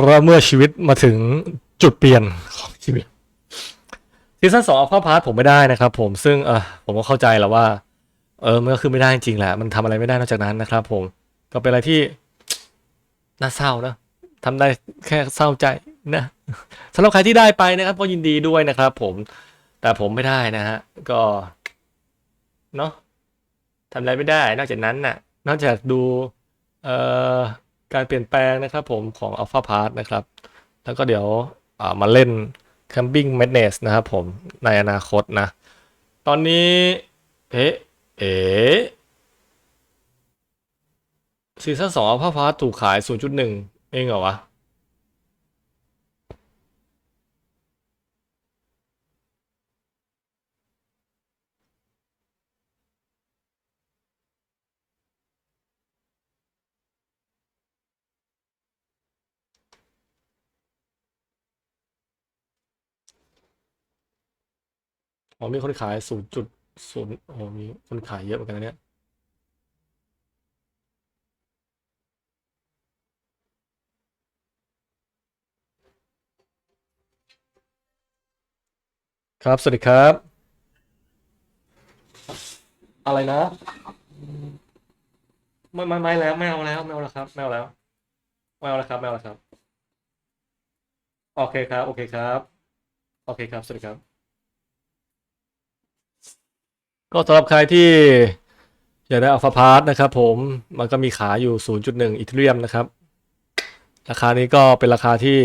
แล้วเมื่อชีวิตมาถึงจุดเปลี่ยนของชีวิตซีซั่นสองอัลฟาพาร์ทผมไม่ได้นะครับ ผมซึ่งเออผมก็เข้าใจแล้วว่า เออมันก็คือไม่ได้จริงๆแหละ มันทำอะไรไม่ได้นอกจากนั้นนะครับ ผมก็เป็นอะไรที่น่าเศร้านะทำได้แค่เศร้าใจนะสำหรับใครที่ได้ไปนะครับ ก็ยินดีด้วยนะครับ ผมแต่ผมไม่ได้นะฮะก็เนาะทำอะไรไม่ได้ นอกจากนั้นน่ะ นอกจากดู เอ่อ การเปลี่ยนแปลงนะครับผมของ Alpha Part นะครับ แล้วก็เดี๋ยวมาเล่น Camping Madness นะครับผมในอนาคตนะ ตอนนี้เอ๊ะเอ๋ซีซั่นสองอัลฟาพาถูกขาย 0.1 เองเหรอวะ อ๋อมีคนขาย0.0โอ้โหมีคนขายเยอะเหมือนกันนะเนี่ยครับ สวัสดีครับ อะไรนะ ไม่ไม่ไม่แล้วไม่เอาแล้วไม่เอาแล้วครับไม่เอาแล้วไม่เอาแล้วครับไม่เอาแล้วครับ โอเคครับ โอเคครับ โอเคครับ สวัสดีครับ ก็สำหรับใครที่อยากได้อัลฟาพาร์ทนะครับผมมันก็มีขายอยู่ 0.1 อีเทเรียมนะครับ ราคานี้ก็เป็นราคาที่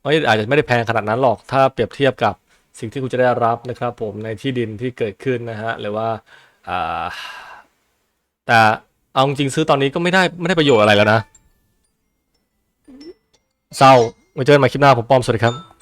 ไม่อาจจะไม่ได้แพงขนาดนั้นหรอกถ้าเปรียบเทียบกับสิ่งที่คุณจะได้รับนะครับ ผมในที่ดินที่เกิดขึ้นนะฮะหรือว่าแต่เอาจริงซื้อตอนนี้ก็ไม่ได้ไม่ได้ประโยชน์อะไรแล้วนะเศร้าไว้เจอกันใหม่คลิปหน้าผมป้อมสวัสดีครับ